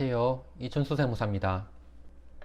안녕하세요. 이춘수 세무사입니다.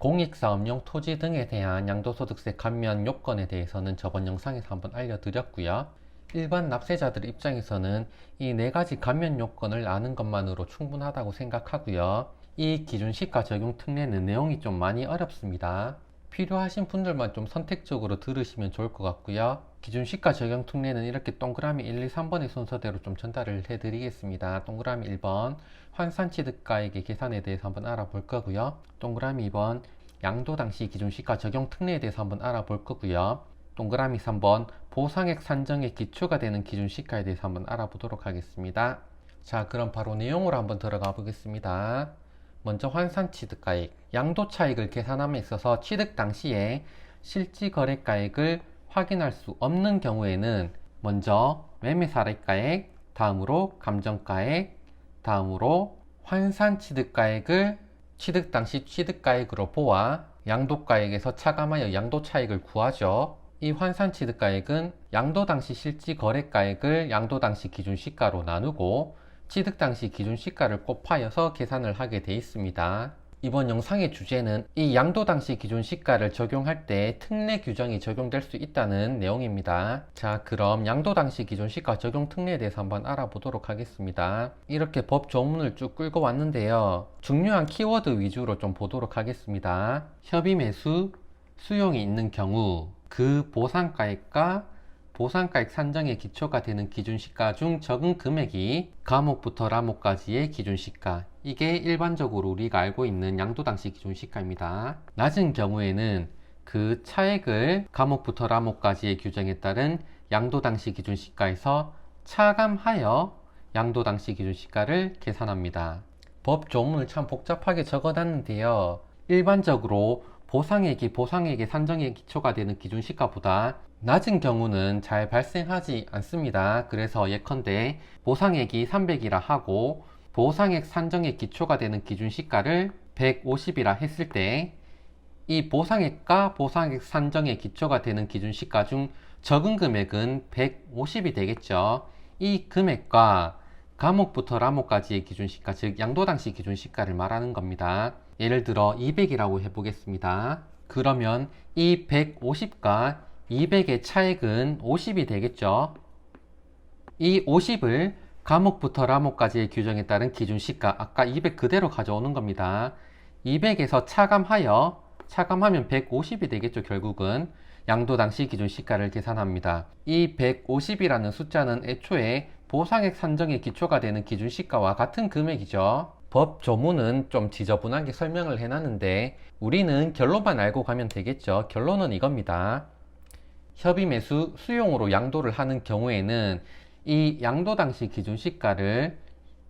공익사업용 토지 등에 대한 양도소득세 감면 요건에 대해서는 저번 영상에서 한번 알려드렸고요. 일반 납세자들 입장에서는 이 네 가지 감면 요건을 아는 것만으로 충분하다고 생각하고요. 이 기준 시가 적용 특례는 내용이 좀 많이 어렵습니다. 필요하신 분들만 좀 선택적으로 들으시면 좋을 것 같고요. 기준 시가 적용 특례는 이렇게 동그라미 1, 2, 3번의 순서대로 좀 전달을 해드리겠습니다. 동그라미 1번 환산 취득가액의 계산에 대해서 한번 알아볼 거고요. 동그라미 2번 양도 당시 기준 시가 적용 특례에 대해서 한번 알아볼 거고요. 동그라미 3번 보상액 산정의 기초가 되는 기준 시가에 대해서 한번 알아보도록 하겠습니다. 자, 그럼 바로 내용으로 한번 들어가 보겠습니다. 먼저 환산 취득가액, 양도 차익을 계산함에 있어서 취득 당시에 실지 거래가액을 확인할 수 없는 경우에는 먼저 매매 사례가액, 다음으로 감정가액, 다음으로 환산 취득가액을 취득 당시 취득가액으로 보아 양도가액에서 차감하여 양도 차익을 구하죠. 이 환산 취득가액은 양도 당시 실지 거래가액을 양도 당시 기준 시가로 나누고 취득 당시 기준 시가를 곱하여서 계산을 하게 되어 있습니다. 이번 영상의 주제는 이 양도 당시 기준 시가를 적용할 때 특례 규정이 적용될 수 있다는 내용입니다. 자, 그럼 양도 당시 기준 시가 적용 특례에 대해서 한번 알아보도록 하겠습니다. 이렇게 법 조문을 쭉 끌고 왔는데요. 중요한 키워드 위주로 좀 보도록 하겠습니다. 협의 매수, 수용이 있는 경우 그 보상가액과 보상가액 산정의 기초가 되는 기준시가 중 적은 금액이 감옥부터 라목까지의 기준시가 이게 일반적으로 우리가 알고 있는 양도당시 기준시가입니다. 낮은 경우에는 그 차액을 감옥부터 라목까지의 규정에 따른 양도당시 기준시가에서 차감하여 양도당시 기준시가를 계산합니다. 법 조문을 참 복잡하게 적어놨는데요. 일반적으로 보상액이 보상액의 산정의 기초가 되는 기준 시가보다 낮은 경우는 잘 발생하지 않습니다. 그래서 예컨대 보상액이 300이라 하고 보상액 산정의 기초가 되는 기준 시가를 150이라 했을 때 이 보상액과 보상액 산정의 기초가 되는 기준 시가 중 적은 금액은 150이 되겠죠. 이 금액과 감옥부터 라목까지의 기준 시가, 즉 양도당시 기준 시가를 말하는 겁니다. 예를 들어 200이라고 해보겠습니다. 그러면 이 150과 200의 차액은 50이 되겠죠. 이 50을 감옥부터 라목까지의 규정에 따른 기준시가, 아까 200 그대로 가져오는 겁니다. 200에서 차감하여, 차감하면 150이 되겠죠, 결국은. 양도 당시 기준 시가를 계산합니다. 이 150이라는 숫자는 애초에 보상액 산정의 기초가 되는 기준 시가와 같은 금액이죠. 법 조문은 좀 지저분하게 설명을 해놨는데 우리는 결론만 알고 가면 되겠죠. 결론은 이겁니다. 협의 매수 수용으로 양도를 하는 경우에는 이 양도 당시 기준 시가를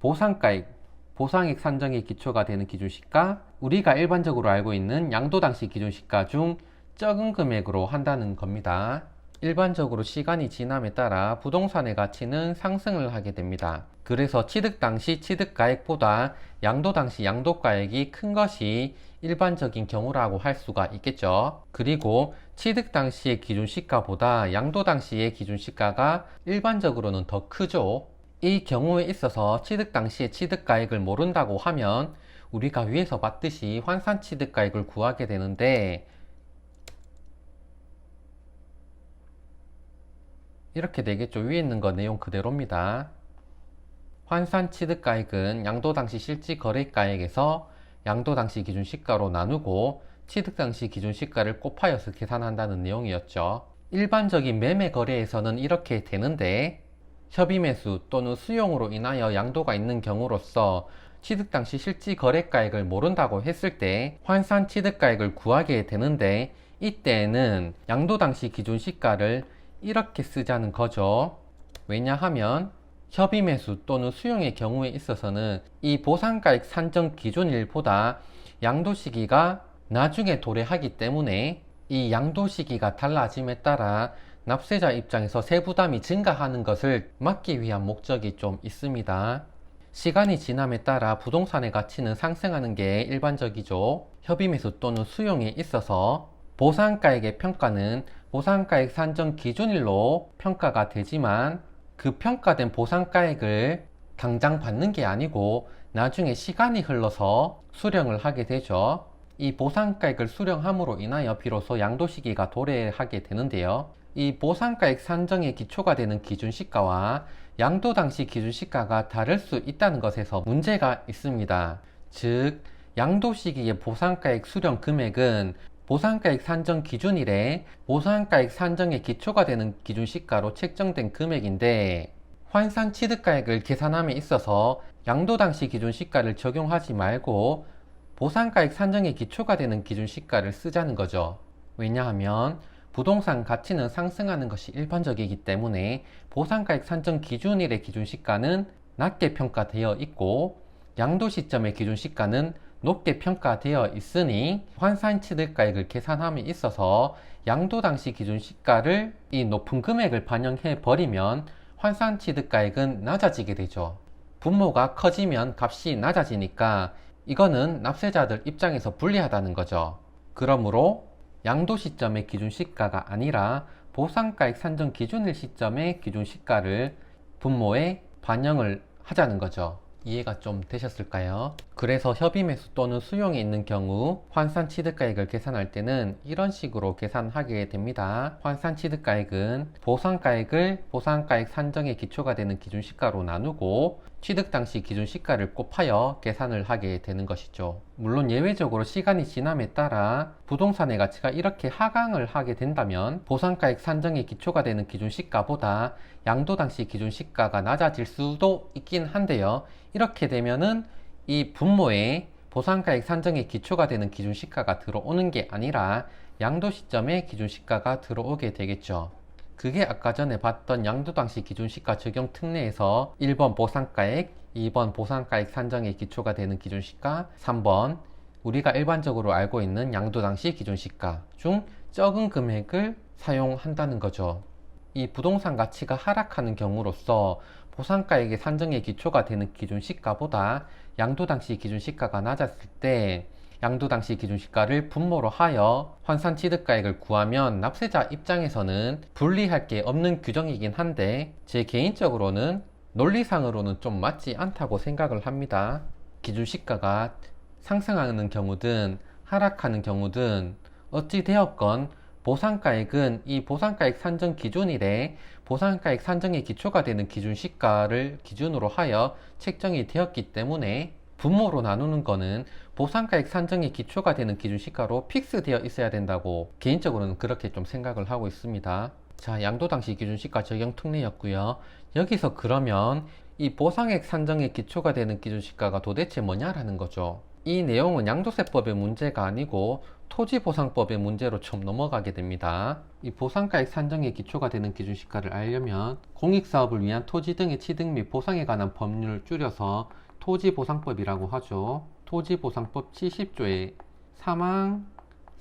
보상가액, 보상액 산정의 기초가 되는 기준 시가, 우리가 일반적으로 알고 있는 양도 당시 기준 시가 중 적은 금액으로 한다는 겁니다. 일반적으로 시간이 지남에 따라 부동산의 가치는 상승을 하게 됩니다. 그래서 취득 당시 취득 가액보다 양도 당시 양도 가액이 큰 것이 일반적인 경우라고 할 수가 있겠죠. 그리고 취득 당시의 기준 시가보다 양도 당시의 기준 시가가 일반적으로는 더 크죠. 이 경우에 있어서 취득 당시의 취득 가액을 모른다고 하면 우리가 위에서 봤듯이 환산 취득 가액을 구하게 되는데 이렇게 되겠죠. 위에 있는 거 내용 그대로입니다. 환산 취득가액은 양도 당시 실지 거래가액에서 양도 당시 기준 시가로 나누고 취득 당시 기준 시가를 곱하여서 계산한다는 내용이었죠. 일반적인 매매 거래에서는 이렇게 되는데 협의 매수 또는 수용으로 인하여 양도가 있는 경우로서 취득 당시 실지 거래가액을 모른다고 했을 때 환산 취득가액을 구하게 되는데 이때는 양도 당시 기준 시가를 이렇게 쓰자는 거죠. 왜냐하면 협의 매수 또는 수용의 경우에 있어서는 이 보상가액 산정 기준일보다 양도 시기가 나중에 도래하기 때문에 이 양도 시기가 달라짐에 따라 납세자 입장에서 세부담이 증가하는 것을 막기 위한 목적이 좀 있습니다. 시간이 지남에 따라 부동산의 가치는 상승하는 게 일반적이죠. 협의 매수 또는 수용에 있어서 보상가액의 평가는 보상가액 산정 기준일로 평가가 되지만 그 평가된 보상가액을 당장 받는 게 아니고 나중에 시간이 흘러서 수령을 하게 되죠. 이 보상가액을 수령함으로 인하여 비로소 양도시기가 도래하게 되는데요. 이 보상가액 산정의 기초가 되는 기준시가와 양도 당시 기준시가가 다를 수 있다는 것에서 문제가 있습니다. 즉, 양도 시기의 보상가액 수령 금액은 보상가액 산정 기준일에 보상가액 산정의 기초가 되는 기준 시가로 책정된 금액인데 환산 취득가액을 계산함에 있어서 양도 당시 기준 시가를 적용하지 말고 보상가액 산정의 기초가 되는 기준 시가를 쓰자는 거죠. 왜냐하면 부동산 가치는 상승하는 것이 일반적이기 때문에 보상가액 산정 기준일의 기준 시가는 낮게 평가되어 있고 양도 시점의 기준 시가는 높게 평가되어 있으니 환산 취득가액을 계산함에 있어서 양도 당시 기준 시가를 이 높은 금액을 반영해 버리면 환산 취득가액은 낮아지게 되죠. 분모가 커지면 값이 낮아지니까 이거는 납세자들 입장에서 불리하다는 거죠. 그러므로 양도 시점의 기준 시가가 아니라 보상가액 산정 기준일 시점의 기준 시가를 분모에 반영을 하자는 거죠. 이해가 좀 되셨을까요? 그래서 협의 매수 또는 수용이 있는 경우 환산 취득가액을 계산할 때는 이런 식으로 계산하게 됩니다. 환산 취득가액은 보상가액을 보상가액 산정의 기초가 되는 기준시가로 나누고 취득 당시 기준 시가를 곱하여 계산을 하게 되는 것이죠. 물론 예외적으로 시간이 지남에 따라 부동산의 가치가 이렇게 하강을 하게 된다면 보상가액 산정의 기초가 되는 기준 시가보다 양도 당시 기준 시가가 낮아질 수도 있긴 한데요. 이렇게 되면은 이 분모에 보상가액 산정의 기초가 되는 기준시가가 들어오는 게 아니라 양도 시점의 기준시가가 들어오게 되겠죠. 그게 아까 전에 봤던 양도 당시 기준시가 적용 특례에서 1번 보상가액, 2번 보상가액 산정의 기초가 되는 기준시가, 3번 우리가 일반적으로 알고 있는 양도 당시 기준시가 중 적은 금액을 사용한다는 거죠. 이 부동산 가치가 하락하는 경우로서 보상가액의 산정의 기초가 되는 기준 시가보다 양도 당시 기준 시가가 낮았을 때 양도 당시 기준 시가를 분모로 하여 환산 취득가액을 구하면 납세자 입장에서는 불리할 게 없는 규정이긴 한데 제 개인적으로는 논리상으로는 좀 맞지 않다고 생각을 합니다. 기준 시가가 상승하는 경우든 하락하는 경우든 어찌 되었건 보상가액은 이 보상가액 산정 기준일에 보상가액 산정의 기초가 되는 기준 시가를 기준으로 하여 책정이 되었기 때문에 분모로 나누는 거는 보상가액 산정의 기초가 되는 기준 시가로 픽스되어 있어야 된다고 개인적으로는 그렇게 좀 생각을 하고 있습니다. 자, 양도 당시 기준 시가 적용 특례였고요. 여기서 그러면 이 보상액 산정의 기초가 되는 기준 시가가 도대체 뭐냐라는 거죠. 이 내용은 양도세법의 문제가 아니고 토지보상법의 문제로 좀 넘어가게 됩니다. 이 보상가액 산정의 기초가 되는 기준시가를 알려면 공익사업을 위한 토지 등의 취득 및 보상에 관한 법률을 줄여서 토지보상법이라고 하죠. 토지보상법 70조의 3항,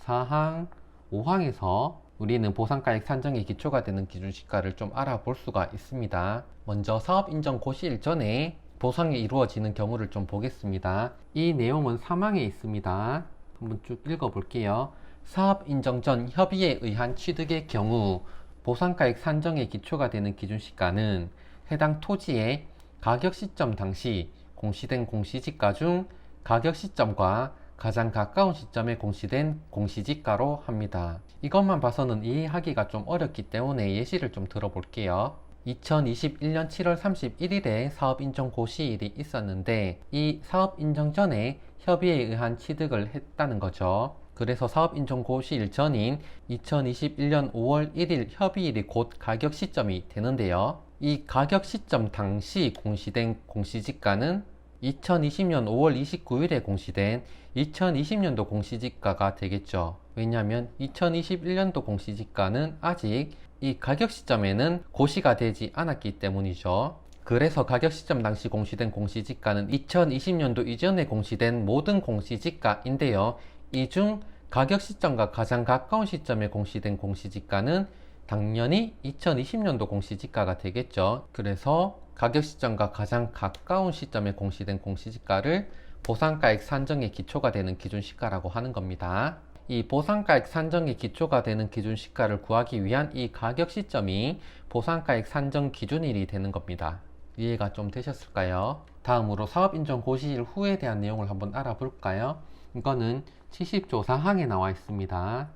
4항, 5항에서 우리는 보상가액 산정의 기초가 되는 기준시가를 좀 알아볼 수가 있습니다. 먼저 사업인정 고시일 전에 보상이 이루어지는 경우를 좀 보겠습니다. 이 내용은 3항에 있습니다. 한번 쭉 읽어볼게요. 사업 인정 전 협의에 의한 취득의 경우 보상가액 산정의 기초가 되는 기준 시가는 해당 토지의 가격 시점 당시 공시된 공시지가 중 가격 시점과 가장 가까운 시점에 공시된 공시지가로 합니다. 이것만 봐서는 이해하기가 좀 어렵기 때문에 예시를 좀 들어볼게요. 2021년 7월 31일에 사업 인정 고시일이 있었는데 이 사업 인정 전에 협의에 의한 취득을 했다는 거죠. 그래서 사업 인정 고시일 전인 2021년 5월 1일 협의일이 곧 가격 시점이 되는데요. 이 가격 시점 당시 공시된 공시지가는 2020년 5월 29일에 공시된 2020년도 공시지가가 되겠죠. 왜냐하면 2021년도 공시지가는 아직 이 가격 시점에는 고시가 되지 않았기 때문이죠. 그래서 가격 시점 당시 공시된 공시지가는 2020년도 이전에 공시된 모든 공시지가인데요. 이 중 가격 시점과 가장 가까운 시점에 공시된 공시지가는 당연히 2020년도 공시지가가 되겠죠. 그래서 가격 시점과 가장 가까운 시점에 공시된 공시지가를 보상가액 산정의 기초가 되는 기준시가라고 하는 겁니다. 이 보상가액 산정의 기초가 되는 기준시가를 구하기 위한 이 가격 시점이 보상가액 산정 기준일이 되는 겁니다. 이해가 좀 되셨을까요? 다음으로 사업 인정 고시일 후에 대한 내용을 한번 알아볼까요? 이거는 70조 4항에 나와 있습니다.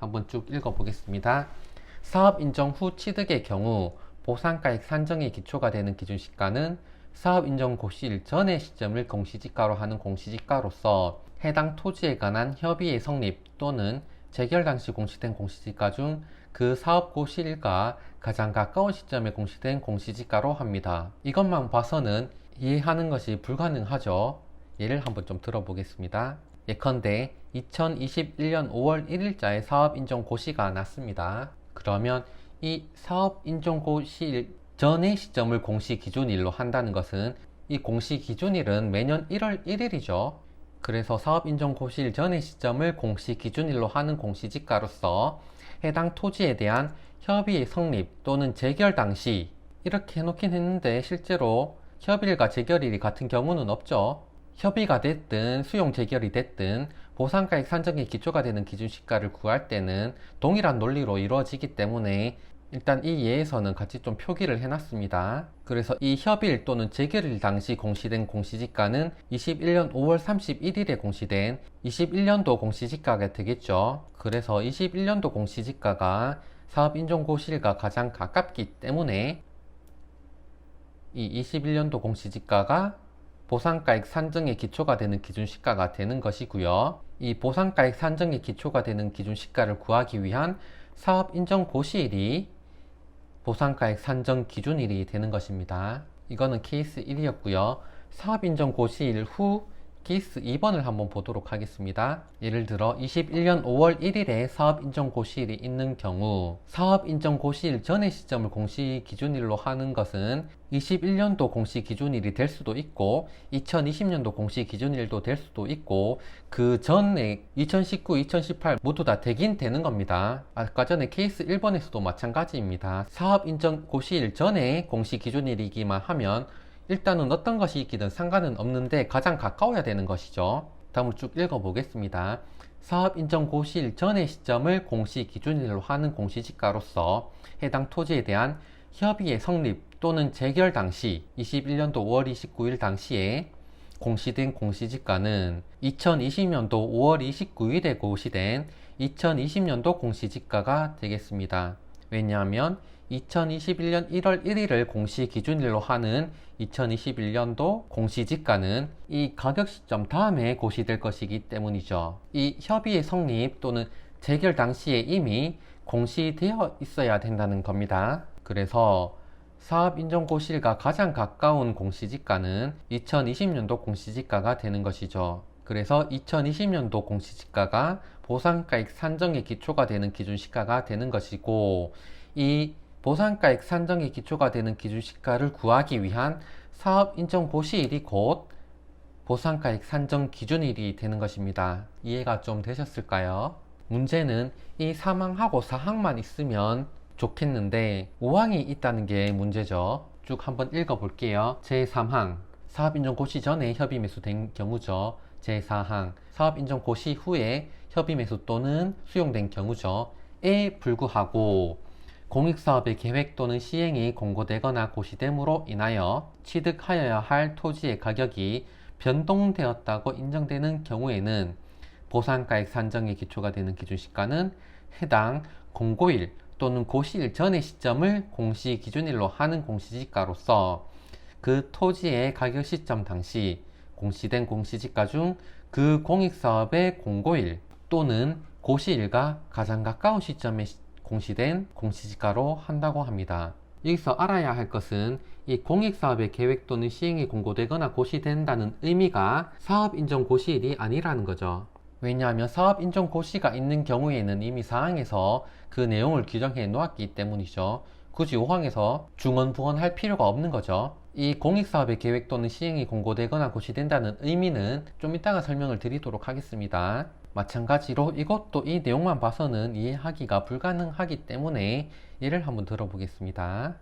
한번 쭉 읽어보겠습니다. 사업 인정 후 취득의 경우 보상가액 산정의 기초가 되는 기준시가는 사업 인정 고시일 전의 시점을 공시지가로 하는 공시지가로서 해당 토지에 관한 협의의 성립 또는 재결 당시 공시된 공시지가 중 그 사업 고시일과 가장 가까운 시점에 공시된 공시지가로 합니다. 이것만 봐서는 이해하는 것이 불가능하죠. 예를 한번 좀 들어보겠습니다. 예컨대 2021년 5월 1일자에 사업 인정 고시가 났습니다. 그러면 이 사업 인정 고시일 전의 시점을 공시 기준일로 한다는 것은 이 공시 기준일은 매년 1월 1일이죠. 그래서 사업 인정 고시일 전의 시점을 공시 기준일로 하는 공시지가로서 해당 토지에 대한 협의의 성립 또는 재결 당시 이렇게 해놓긴 했는데 실제로 협의일과 재결일이 같은 경우는 없죠. 협의가 됐든 수용 재결이 됐든 보상가액 산정의 기초가 되는 기준시가를 구할 때는 동일한 논리로 이루어지기 때문에 일단 이 예에서는 같이 좀 표기를 해놨습니다. 그래서 이 협의일 또는 재결일 당시 공시된 공시지가는 21년 5월 31일에 공시된 21년도 공시지가가 되겠죠. 그래서 21년도 공시지가가 사업인정고시일과 가장 가깝기 때문에 이 21년도 공시지가가 보상가액 산정의 기초가 되는 기준 시가가 되는 것이고요. 이 보상가액 산정의 기초가 되는 기준 시가를 구하기 위한 사업 인정 고시일이 보상가액 산정 기준일이 되는 것입니다. 이거는 케이스 1이었고요. 사업 인정 고시일 후 케이스 2번을 한번 보도록 하겠습니다. 예를 들어 21년 5월 1일에 사업인정고시일이 있는 경우 사업인정고시일 전의 시점을 공시 기준일로 하는 것은 21년도 공시 기준일이 될 수도 있고 2020년도 공시 기준일도 될 수도 있고 그 전에 2019, 2018 모두 다 되긴 되는 겁니다. 아까 전에 케이스 1번에서도 마찬가지입니다. 사업 인정 고시일 전에 공시 기준일이기만 하면 일단은 어떤 것이 있기든 상관은 없는데 가장 가까워야 되는 것이죠. 다음을 쭉 읽어보겠습니다. 사업 인정 고시일 전의 시점을 공시 기준일로 하는 공시지가로서 해당 토지에 대한 협의의 성립 또는 재결 당시 21년도 5월 29일 당시에 공시된 공시지가는 2020년도 5월 29일에 고시된 2020년도 공시지가가 되겠습니다. 왜냐하면 2021년 1월 1일을 공시 기준일로 하는 2021년도 공시지가는 이 가격 시점 다음에 고시될 것이기 때문이죠. 이 협의의 성립 또는 재결 당시에 이미 공시되어 있어야 된다는 겁니다. 그래서 사업 인정 고시일과 가장 가까운 공시지가는 2020년도 공시지가가 되는 것이죠. 그래서 2020년도 공시지가가 보상가액 산정의 기초가 되는 기준시가가 되는 것이고 이 보상가액 산정의 기초가 되는 기준시가를 구하기 위한 사업 인정 고시일이 곧 보상가액 산정 기준일이 되는 것입니다. 이해가 좀 되셨을까요? 문제는 이 3항하고 4항만 있으면 좋겠는데 5항이 있다는 게 문제죠. 쭉 한번 읽어볼게요. 제3항 사업인정 고시 전에 협의 매수된 경우죠. 제4항 사업인정 고시 후에 협의 매수 또는 수용된 경우죠. 에 불구하고 공익사업의 계획 또는 시행이 공고되거나 고시됨으로 인하여 취득하여야 할 토지의 가격이 변동되었다고 인정되는 경우에는 보상가액 산정의 기초가 되는 기준시가는 해당 공고일 또는 고시일 전의 시점을 공시 기준일로 하는 공시지가로서 그 토지의 가격 시점 당시 공시된 공시지가 중 그 공익사업의 공고일 또는 고시일과 가장 가까운 시점에 공시된 공시지가로 한다고 합니다. 여기서 알아야 할 것은 이 공익사업의 계획 또는 시행이 공고되거나 고시된다는 의미가 사업 인정 고시일이 아니라는 거죠. 왜냐하면 사업 인정 고시가 있는 경우에는 이미 사항에서 그 내용을 규정해 놓았기 때문이죠. 굳이 5항에서 중원 부원할 필요가 없는 거죠. 이 공익사업의 계획 또는 시행이 공고되거나 고시된다는 의미는 좀 이따가 설명을 드리도록 하겠습니다. 마찬가지로 이것도 이 내용만 봐서는 이해하기가 불가능하기 때문에 예를 한번 들어보겠습니다.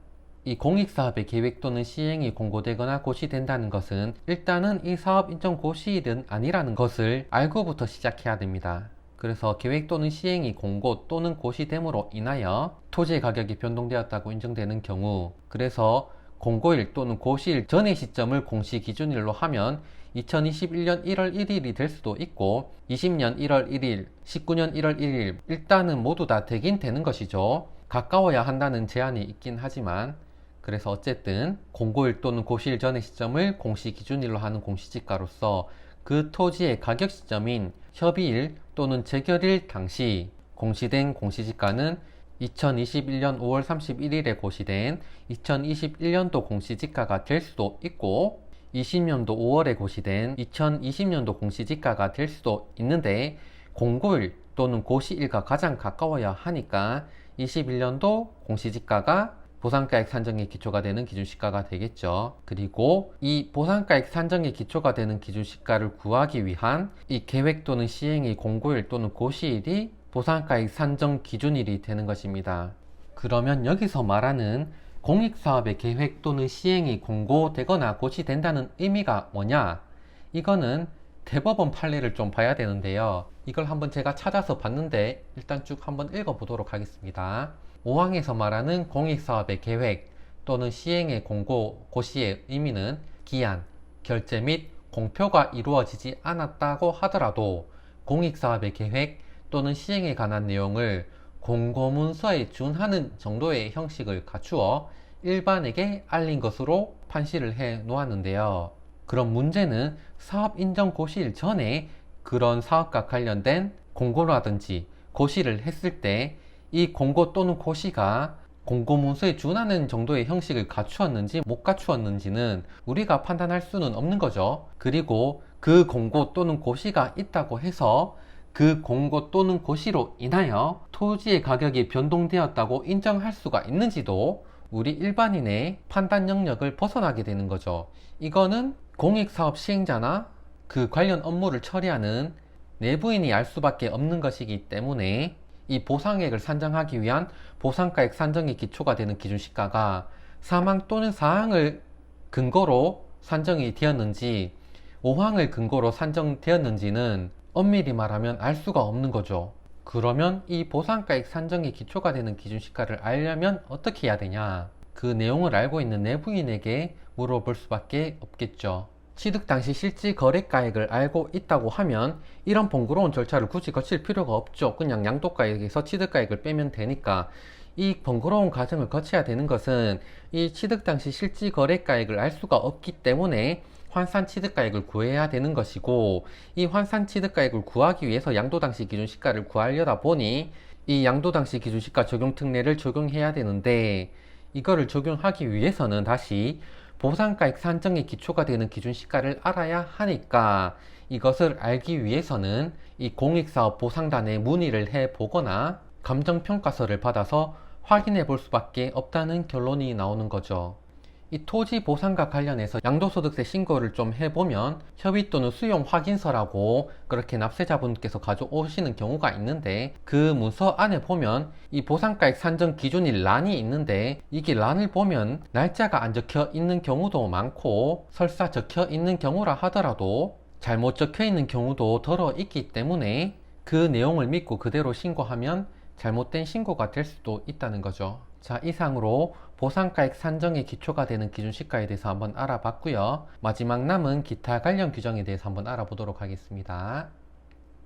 이 공익사업의 계획 또는 시행이 공고되거나 고시된다는 것은 일단은 이 사업 인정 고시일은 아니라는 것을 알고부터 시작해야 됩니다. 그래서 계획 또는 시행이 공고 또는 고시됨으로 인하여 토지의 가격이 변동되었다고 인정되는 경우 그래서 공고일 또는 고시일 전의 시점을 공시 기준일로 하면 2021년 1월 1일이 될 수도 있고 20년 1월 1일, 19년 1월 1일 일단은 모두 다 되긴 되는 것이죠. 가까워야 한다는 제한이 있긴 하지만 그래서 어쨌든 공고일 또는 고시일 전의 시점을 공시 기준일로 하는 공시지가로서 그 토지의 가격 시점인 협의일 또는 재결일 당시 공시된 공시지가는 2021년 5월 31일에 고시된 2021년도 공시지가가 될 수도 있고 20년도 5월에 고시된 2020년도 공시지가가 될 수도 있는데 공고일 또는 고시일과 가장 가까워야 하니까 21년도 공시지가가 보상가액 산정의 기초가 되는 기준시가가 되겠죠. 그리고 이 보상가액 산정의 기초가 되는 기준시가를 구하기 위한 이 계획 또는 시행의 공고일 또는 고시일이 보상가액 산정 기준일이 되는 것입니다. 그러면 여기서 말하는 공익사업의 계획 또는 시행이 공고되거나 고시된다는 의미가 뭐냐? 이거는 대법원 판례를 좀 봐야 되는데요. 이걸 한번 제가 찾아서 봤는데 일단 쭉 한번 읽어보도록 하겠습니다. 5항에서 말하는 공익사업의 계획 또는 시행의 공고, 고시의 의미는 기한, 결제 및 공표가 이루어지지 않았다고 하더라도 공익사업의 계획 또는 시행에 관한 내용을 공고문서에 준하는 정도의 형식을 갖추어 일반에게 알린 것으로 판시를 해 놓았는데요. 그럼 문제는 사업 인정 고시일 전에 그런 사업과 관련된 공고라든지 고시를 했을 때 이 공고 또는 고시가 공고문서에 준하는 정도의 형식을 갖추었는지 못 갖추었는지는 우리가 판단할 수는 없는 거죠. 그리고 그 공고 또는 고시가 있다고 해서 그 공고 또는 고시로 인하여 토지의 가격이 변동되었다고 인정할 수가 있는지도 우리 일반인의 판단 영역을 벗어나게 되는 거죠. 이거는 공익사업 시행자나 그 관련 업무를 처리하는 내부인이 알 수밖에 없는 것이기 때문에 이 보상액을 산정하기 위한 보상가액 산정의 기초가 되는 기준시가가 사망 또는 사항을 근거로 산정이 되었는지 5항을 근거로 산정되었는지는 엄밀히 말하면 알 수가 없는 거죠. 그러면 이 보상가액 산정의 기초가 되는 기준시가를 알려면 어떻게 해야 되냐? 그 내용을 알고 있는 내부인에게 물어볼 수밖에 없겠죠. 취득 당시 실질 거래가액을 알고 있다고 하면 이런 번거로운 절차를 굳이 거칠 필요가 없죠. 그냥 양도가액에서 취득가액을 빼면 되니까 이 번거로운 과정을 거쳐야 되는 것은 이 취득 당시 실질 거래가액을 알 수가 없기 때문에 환산 취득가액을 구해야 되는 것이고 이 환산 취득가액을 구하기 위해서 양도 당시 기준시가를 구하려다 보니 이 양도 당시 기준시가 적용 특례를 적용해야 되는데 이거를 적용하기 위해서는 다시 보상가액 산정의 기초가 되는 기준시가를 알아야 하니까 이것을 알기 위해서는 이 공익사업 보상단에 문의를 해 보거나 감정평가서를 받아서 확인해 볼 수밖에 없다는 결론이 나오는 거죠. 이 토지 보상과 관련해서 양도소득세 신고를 좀 해보면 협의 또는 수용 확인서라고 그렇게 납세자분께서 가져오시는 경우가 있는데 그 문서 안에 보면 이 보상가액 산정 기준일 란이 있는데 이게 란을 보면 날짜가 안 적혀 있는 경우도 많고 설사 적혀 있는 경우라 하더라도 잘못 적혀 있는 경우도 덜어 있기 때문에 그 내용을 믿고 그대로 신고하면 잘못된 신고가 될 수도 있다는 거죠. 자, 이상으로 보상가액 산정의 기초가 되는 기준 시가에 대해서 한번 알아봤고요. 마지막 남은 기타 관련 규정에 대해서 한번 알아보도록 하겠습니다.